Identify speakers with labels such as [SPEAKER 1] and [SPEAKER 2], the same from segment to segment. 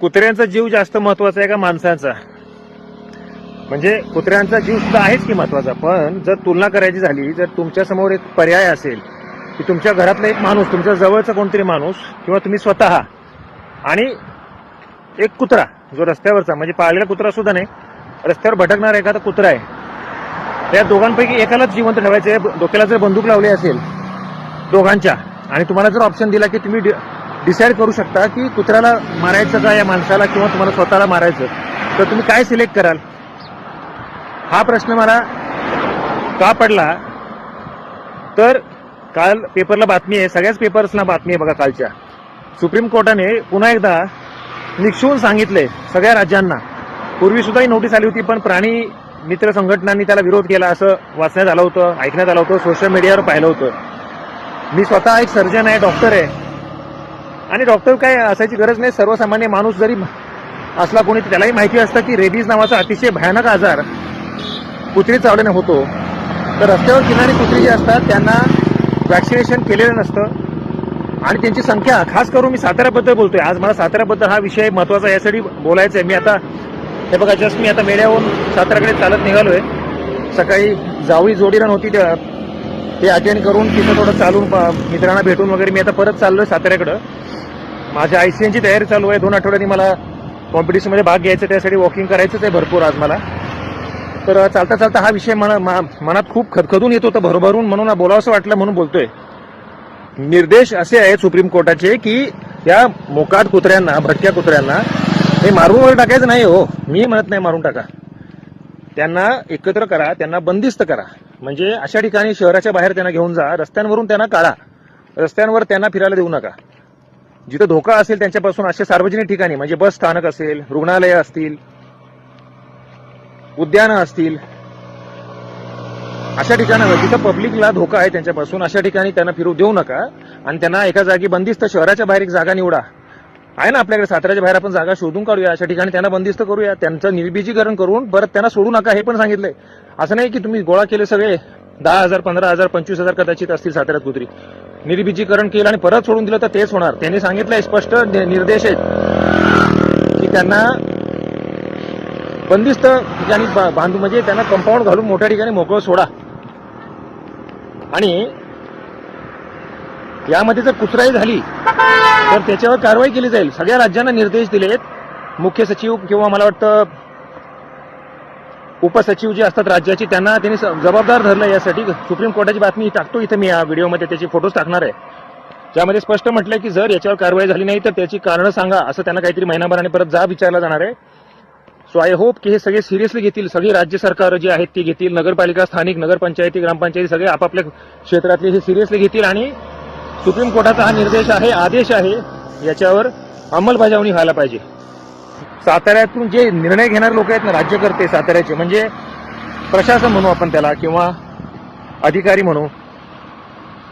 [SPEAKER 1] कुत्र्यांचा जीव जास्त महत्त्वाचा आहे का माणसांचा? म्हणजे कुत्र्यांचा जीव सुद्धा आहेच की महत्त्वाचा पण जर तुलना करायची झाली जर तुमच्यासमोर एक पर्याय असेल की तुमच्या घरातला एक माणूस तुमच्या जवळचा कोणतरी माणूस किंवा तुम्ही स्वतः आणि एक कुत्रा जो रस्त्यावरचा म्हणजे पाळलेला कुत्रा सुद्धा नाही रस्त्यावर भटकणारा एखादा कुत्रा आहे त्या दोघांपैकी एकालाच जिवंत ठेवायचं आहे. डोक्याला जर बंदूक लावली असेल दोघांच्या आणि तुम्हाला जर ऑप्शन दिला की तुम्ही डिसाईड करू शकता की कुत्र्याला मारायचं का या माणसाला किंवा तुम्हाला स्वतःला मारायचं? तर तुम्ही काय सिलेक्ट कराल? हा प्रश्न मला का पडला? तर काल पेपरला बातमी आहे सगळ्याच पेपर्सला बातमी आहे बघा कालच्या. सुप्रीम कोर्टाने पुन्हा एकदा निक्षून सांगितले सगळ्या राज्यांना. पूर्वी सुद्धा ही नोटीस आली होती पण प्राणी मित्र संघटनांनी त्याला विरोध केला असं वाचण्यात आलं होतं ऐकण्यात आलं होतं सोशल मीडियावर पाहिलं होतं. मी स्वतः एक सर्जन आहे डॉक्टर आहे. आणि डॉक्टर काय असायची गरज नाही. सर्वसामान्य माणूस जरी असला कोणी त्यालाही माहिती असतं की रेबीज नावाचा अतिशय भयानक आजार कुत्री चावल्याने होतो. तर रस्त्यावर किनारी कुत्री जी असतात त्यांना वॅक्सिनेशन केलेलं नसतं. आणि त्यांची संख्या खास करून मी साताऱ्याबद्दल बोलतोय. आज मला साताऱ्याबद्दल हा विषय महत्त्वाचा यासाठी बोलायचं आहे मी आता हे बघा जस्ट मी आता मेळ्याहून साताऱ्याकडे चालत निघालो आहे सकाळी जावळी जोडीला नव्हती त्या ते अटेंड करून तिथं थोडं चालून मित्रांना भेटून वगैरे मी आता परत चाललो आहे साताऱ्याकडं. माझ्या आय सी एनची तयारी चालू आहे. दोन आठवड्यांनी मला कॉम्पिटिशनमध्ये भाग घ्यायचा त्यासाठी वॉकिंग करायचंच आहे भरपूर आज मला. तर चालता चालता हा विषय मना मनात खूप खदखदून येत होता भरभरून. म्हणून बोलावंसं वाटलं म्हणून बोलतोय. निर्देश असे आहेत सुप्रीम कोर्टाचे की त्या मोकाट कुत्र्यांना भटक्या कुत्र्यांना हे मारून वगैरे टाकायचं नाही हो. मी म्हणत नाही मारून टाका. त्यांना एकत्र करा त्यांना बंदिस्त करा. म्हणजे अशा ठिकाणी शहराच्या बाहेर त्यांना घेऊन जा रस्त्यांवरून त्यांना काढा. रस्त्यांवर त्यांना फिरायला देऊ नका. जिथं धोका असेल त्यांच्यापासून अशा सार्वजनिक ठिकाणी म्हणजे बस स्थानक असेल रुग्णालय असतील उद्यानं असतील अशा ठिकाणावर जिथं पब्लिकला धोका आहे त्यांच्यापासून अशा ठिकाणी त्यांना फिरू देऊ नका आणि त्यांना एका जागी बंदिस्त शहराच्या बाहेर एक जागा निवडा. आहे ना आपल्याकडे साताऱ्याच्या बाहेर आपण जागा शोधून काढूया अशा ठिकाणी त्यांना बंदिस्त करूया त्यांचं निर्बीजीकरण करून परत त्यांना सोडू नका हे पण सांगितलंय. असं नाही की तुम्ही गोळा केले सगळे दहा हजार पंधरा हजार पंचवीस हजार कदाचित असतील साताऱ्यात कुत्री. निर्बीजीकरण केलं आणि परत सोडून दिलं तर तेच होणार. त्यांनी सांगितलंय स्पष्ट नि- निर्देश आहेत की त्यांना बंदिस्त म्हणजे ठिकाणी बांधू म्हणजे त्यांना कंपाऊंड घालून मोठ्या ठिकाणी मोकळं सोडा. आणि यामध्ये जर कुचराई झाली तर त्याच्यावर कारवाई केली जाईल. सगळ्या राज्यांना निर्देश दिलेत. मुख्य सचिव किंवा मला वाटतं उपसचिव जे असतात राज्याची त्यांना त्यांनी जबाबदार धरलं यासाठी. सुप्रीम कोर्टाची बातमी टाकतो इथं मी या व्हिडिओमध्ये त्याचे फोटोज टाकणार आहे. ज्यामध्ये स्पष्ट म्हटलंय की जर याच्यावर कारवाई झाली नाही तर त्याची कारणं सांगा असं त्यांना काहीतरी महिनाभराने परत जा विचारला जाणार आहे. सो आय होप की हे सगळे सिरियसली घेतील सगळी राज्य सरकार जी आहेत ती घेतील नगरपालिका स्थानिक नगरपंचायती ग्रामपंचायती सगळे आपापल्या क्षेत्रातले हे सिरियसली घेतील आणि सुप्रीम कोर्टाचा हा निर्देश आहे आदेश आहे याच्यावर अंमलबजावणी व्हायला पाहिजे. साताऱ्यातून जे निर्णय घेणारे लोक आहेत ना राज्यकर्ते साताऱ्याचे म्हणजे प्रशासन म्हणू आपण त्याला किंवा अधिकारी म्हणू.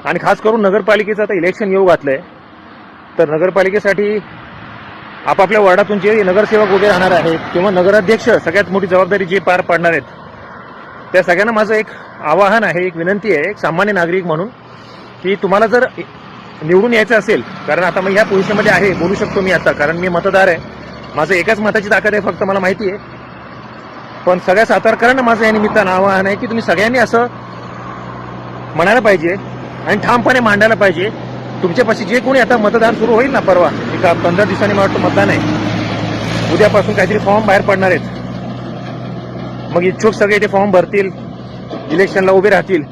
[SPEAKER 1] आणि खास करून नगरपालिकेचं आता इलेक्शन येऊ घातलंय. तर नगरपालिकेसाठी आपापल्या वॉर्डातून जे नगरसेवक उभे राहणार आहेत किंवा नगराध्यक्ष सगळ्यात मोठी जबाबदारी जे पार पाडणार आहेत त्या सगळ्यांना माझं एक आवाहन आहे एक विनंती आहे एक सामान्य नागरिक म्हणून की तुम्हाला जर निवडून यायचं असेल कारण आता मी ह्या पोझिशनमध्ये आहे बोलू शकतो मी आता कारण मी मतदार आहे. माझं एकाच मताची ताकद आहे फक्त मला माहिती आहे. पण सगळ्या सातारकरांना माझं या निमित्तानं आवाहन आहे की तुम्ही सगळ्यांनी असं म्हणायला पाहिजे आणि ठामपणे मांडायला पाहिजे. तुमच्यापाशी जे कोणी आता मतदान सुरू होईल ना परवा एका पंधरा दिवसांनी मला वाटतं मतदान आहे. उद्यापासून काहीतरी फॉर्म बाहेर पडणार आहेत. मग इच्छुक सगळे ते फॉर्म भरतील इलेक्शनला उभे राहतील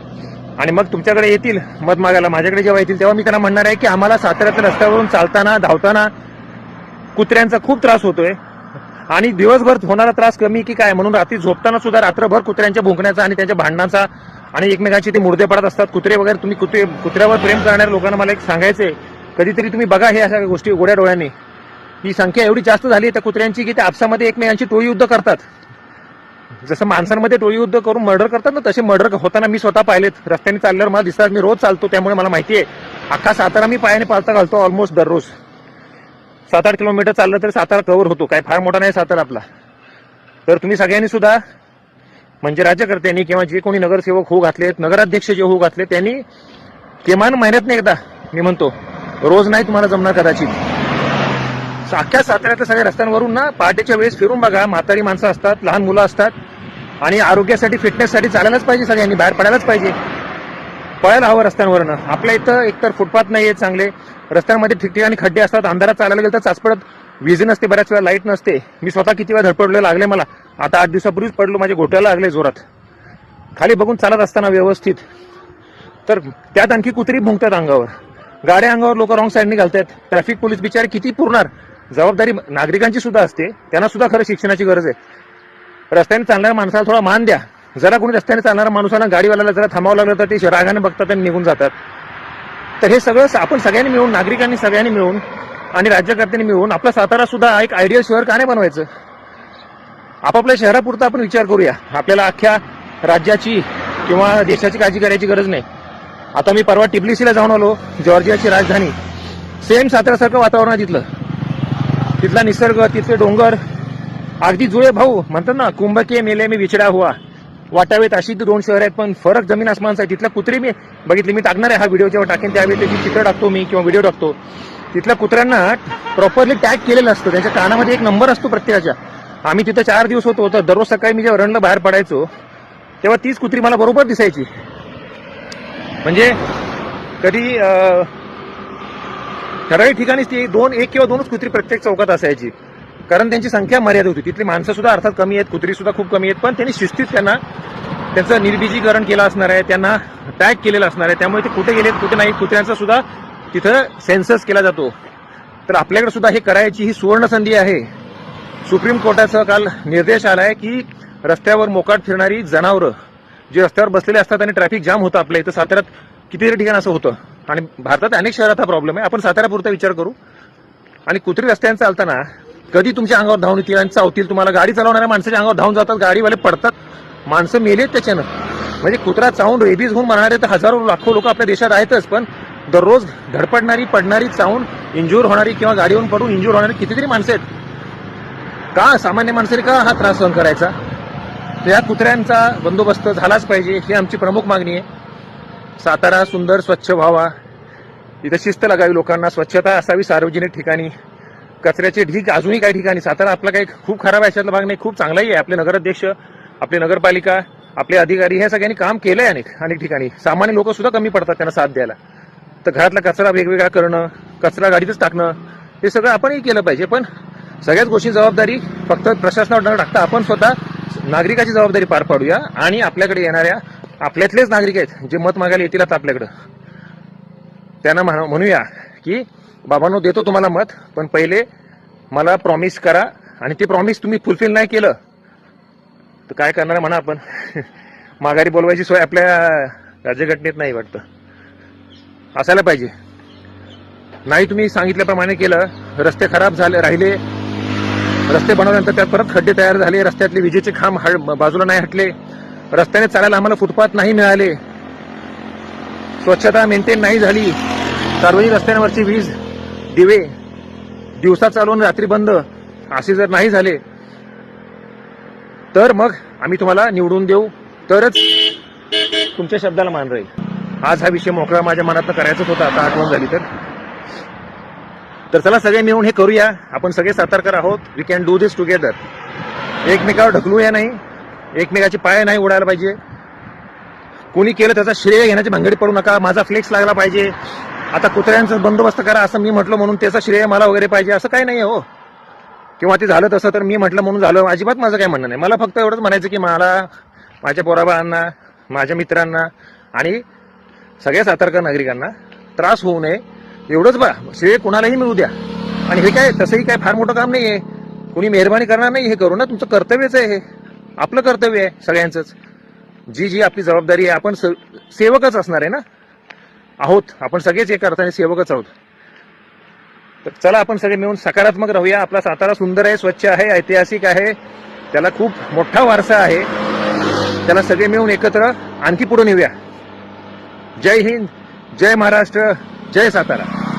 [SPEAKER 1] आणि मग तुमच्याकडे येतील मत मागायला. माझ्याकडे जेव्हा येतील तेव्हा मी त्यांना म्हणणार आहे की आम्हाला साताऱ्याच्या रस्त्यावरून चालताना धावताना कुत्र्यांचा खूप त्रास होतोय. आणि दिवसभर होणारा त्रास कमी की काय? म्हणून रात्री झोपताना सुद्धा रात्रभर कुत्र्यांच्या भुंकण्याचा आणि त्यांच्या भांडणाचा आणि एकमेकांचे ते मुर्दे पडत असतात. कुत्रे वगैरे तुम्ही कुत्रे कुत्र्यावर प्रेम करणाऱ्या लोकांना मला एक सांगायचंय. कधीतरी तुम्ही बघा हे अशा गोष्टी उघड्या डोळ्यांनी. ही संख्या एवढी जास्त झाली त्या कुत्र्यांची की त्या आपसामध्ये एकमेकांची टोळी युद्ध करतात. जसं माणसांमध्ये टोळी युद्ध करून मर्डर करतात ना तसे मर्डर होताना मी स्वतः पाहिलेत. रस्त्याने चालल्यावर मला दिसतात मी रोज चालतो त्यामुळे मला माहिती आहे. अख्खा सातारा मी पायाने पालता घालतो ऑलमोस्ट दररोज. सात आठ किलोमीटर चाललं तर सातारा कव्हर होतो. काय फार मोठा नाही सातारा आपला. तर तुम्ही सगळ्यांनी सुद्धा म्हणजे राज्यकर्त्यांनी किंवा जे कोणी नगरसेवक होऊ घातलेत नगराध्यक्ष जे होऊ घातले त्यांनी किमान महिन्यात एकदा मी म्हणतो रोज नाही तुम्हाला जमणार कदाचित. अख्ख्या साताऱ्यातल्या सगळ्या रस्त्यांवरून ना पहाटेच्या वेळेस फिरून बघा म्हातारी माणसं असतात लहान मुलं असतात आणि आरोग्यासाठी फिटनेससाठी चालायलाच पाहिजे सगळ्यांनी बाहेर पडायलाच पाहिजे. पळायला हवं रस्त्यांवरनं. आपल्या इथं एकतर फुटपाथ नाही आहेत चांगले. रस्त्यांमध्ये ठिकठिकाणी खड्डे असतात अंधारात चालायला गेलं तर चाचपडत वीज नसते बऱ्याच वेळा लाइट नसते. मी स्वतः किती वेळा धडपडलो लागले मला. आता आठ दिवसापूर्वीच पडलो माझ्या घोट्याला लागले जोरात. खाली बघून चालत असताना व्यवस्थित. तर त्यात आणखी कुत्री भुंकतात अंगावर. गाड्या अंगावर लोक रॉंग साईडने घालतात ट्रॅफिक पोलीस बिचारे किती पुरणार? जबाबदारी नागरिकांची सुद्धा असते. त्यांना सुद्धा खरं शिक्षणाची गरज आहे. रस्त्याने चालणाऱ्या माणसाला थोडा मान द्या. जरा कोणी रस्त्याने चालणाऱ्या माणसाला गाडीवाल्याला जरा थांबावं लागलं तर ते रागाने बघतात आणि निघून जातात. तर हे सगळं आपण सगळ्यांनी मिळून नागरिकांनी सगळ्यांनी मिळून आणि राज्यकर्त्यांनी मिळून आपला सातारा सुद्धा एक आयडियल शहर का नाही बनवायचं? आपापल्या शहरापुरता आपण विचार करूया. आपल्याला अख्ख्या राज्याची किंवा देशाची काळजी करायची गरज नाही. आता मी परवा टिब्लिसीला जाऊन आलो जॉर्जियाची राजधानी. सेम साताऱ्यासारखं वातावरण आहे तिथलं. तिथला निसर्ग तिथले डोंगर अगदी जुळे भाऊ. म्हणतात ना कुंभके मेले मी विचडा हुआ. वाटावेत अशी ती दोन शहर आहेत पण फरक जमीन आसमानचा आहे. तिथल्या कुत्रे मी बघितले मी टाकणार आहे हा व्हिडिओ जेव्हा टाकेन त्यावेळी त्याची चित्र टाकतो मी किंवा व्हिडिओ टाकतो. तिथल्या कुत्र्यांना प्रॉपरली टॅग केलेलं असतं. त्यांच्या कानामध्ये एक नंबर असतो प्रत्येकाच्या. आम्ही तिथं चार दिवस होतो तर दररोज सकाळी मी जेव्हा रनला बाहेर पडायचो तेव्हा तीच कुत्री मला बरोबर दिसायची. म्हणजे कधी ठराविक ठिकाणीच ती दोन एक किंवा दोनच कुत्री प्रत्येक चौकात असायची. कारण त्यांची संख्या मर्यादित होती. तिथली माणसं सुद्धा अर्थात कमी आहेत कुत्री सुद्धा खूप कमी आहेत पण त्यांनी शिस्तीत त्यांना त्यांचं निर्बिजीकरण केलं असणार आहे त्यांना टॅग केलेलं असणार आहे. त्यामुळे ते कुठे गेलेत कुठे नाही कुत्र्यांचा सुद्धा तिथं सेन्सस केला जातो. तर आपल्याकडे सुद्धा हे करायची ही सुवर्ण संधी आहे. सुप्रीम कोर्टाचा काल निर्देश आला आहे की रस्त्यावर मोकाट फिरणारी जनावरं जे रस्त्यावर बसलेले असतात आणि ट्रॅफिक जाम होतं आपल्या इथं साताऱ्यात कितीतरी ठिकाण असं होतं. आणि भारतात अनेक शहरात हा प्रॉब्लेम आहे. आपण साताऱ्यापुरता विचार करू. आणि कुत्री रस्त्यांचा चालताना कधी तुमच्या अंगावर धावून येतील आणि चावतील तुम्हाला गाडी चालवणाऱ्या माणसाच्या अंगावर धावून जातात गाडीवाले पडतात. माणसं मेलेत त्याच्यानं. म्हणजे कुत्रा चावून रेबीज होऊन मरणारे तर हजारो लाखो लोक आपल्या देशात आहेतच पण दररोज धडपडणारी पडणारी चावून इंजूर होणारी किंवा गाडीवरून पडून इंजूर होणारी कितीतरी माणसं आहेत. का सामान्य माणसाने का हा त्रास सहन करायचा? तर या कुत्र्यांचा बंदोबस्त झालाच पाहिजे ही आमची प्रमुख मागणी आहे. सातारा सुंदर स्वच्छ व्हावा. इथं शिस्त लागावी लोकांना स्वच्छता असावी सार्वजनिक ठिकाणी. कचऱ्याचे ढीक अजूनही काही ठिकाणी. सातारा आपला काही खूप खराब आहे याच्यातला भाग नाही. खूप चांगलाही आहे. आपले नगराध्यक्ष आपले नगरपालिका आपले अधिकारी हे सगळ्यांनी काम केलंय अनेक अनेक ठिकाणी. सामान्य लोक सुद्धा कमी पडतात त्यांना साथ द्यायला. तर घरातला कचरा वेगवेगळा करणं कचरा गाडीतच टाकणं हे सगळं आपणही केलं पाहिजे. पण सगळ्याच गोष्टी जबाबदारी फक्त प्रशासनावर न टाकता आपण स्वतः नागरिकाची जबाबदारी पार पाडूया आणि आपल्याकडे येणाऱ्या आपल्यातलेच नागरिक आहेत जे मत मागायला येतील आता आपल्याकडं. त्यांना म्हणूया की बाबांनो देतो तुम्हाला मत पण पहिले मला प्रॉमिस करा आणि ते प्रॉमिस तुम्ही फुलफिल नाही केलं तर काय करणार म्हणा आपण. माघारी बोलवायची सोय आपल्या राज्यघटनेत नाही वाटतं. असायला पाहिजे. नाही तुम्ही सांगितल्याप्रमाणे केलं रस्ते खराब झाले राहिले. रस्ते बनवल्यानंतर त्यात परत खड्डे तयार झाले रस्त्यातले विजेचे खांब हळ- बाजूला नाही हटले. रस्त्याने चालायला आम्हाला फुटपाथ नाही मिळाले. स्वच्छता मेंटेन नाही झाली. सार्वजनिक रस्त्यांवरची वीज दिवे. दिवसा चालून रात्री बंद. असे जर नाही झाले तर मग आम्ही तुम्हाला निवडून देऊ. तरच तुमच्या शब्दाला मान राहील. आज हा विषय मोकळा माझ्या मनातनं करायचाच होता. आता आठवण झाली तर. तर चला सगळे मिळून हे करूया. आपण सगळे सातारकर आहोत. We can do this together एकमेकावर ढकलूया नाही. एकमेकाचे पाय नाही उडायला पाहिजे. कोणी केलं त्याचा श्रेय घेण्याची भांगडी पडू नका. माझा फ्लेक्स लागला पाहिजे. आता कुत्र्यांचा बंदोबस्त करा असं मी म्हटलं म्हणून त्याचा श्रेय मला वगैरे पाहिजे असं काही नाही हो. किंवा ते झालं तसं तर मी म्हटलं म्हणून झालं. अजिबात माझं काय म्हणणं नाही. मला फक्त एवढंच म्हणायचं की मला माझ्या पोराबाळांना माझ्या मित्रांना आणि सगळ्या सातारकर नागरिकांना त्रास होऊ नये. एवढंच बा. श्रेय कुणालाही मिळू द्या. आणि हे काय तसंही काय फार मोठं काम नाही आहे कुणी मेहरबानी करणार नाही हे करू ना. तुमचं कर्तव्यच आहे हे. आपलं कर्तव्य आहे सगळ्यांचंच. जी जी आपली जबाबदारी आहे आपण स- सेवकच असणार आहे ना. आहोत. आपण सगळेच एका अर्थाने सेवकच आहोत. तर चला आपण सगळे मिळून सकारात्मक राहूया. आपला सातारा सुंदर आहे स्वच्छ आहे ऐतिहासिक आहे. त्याला खूप मोठा वारसा आहे. त्याला सगळे मिळून एकत्र आणखी पुढे नेऊया. जय हिंद जय महाराष्ट्र जय सातारा.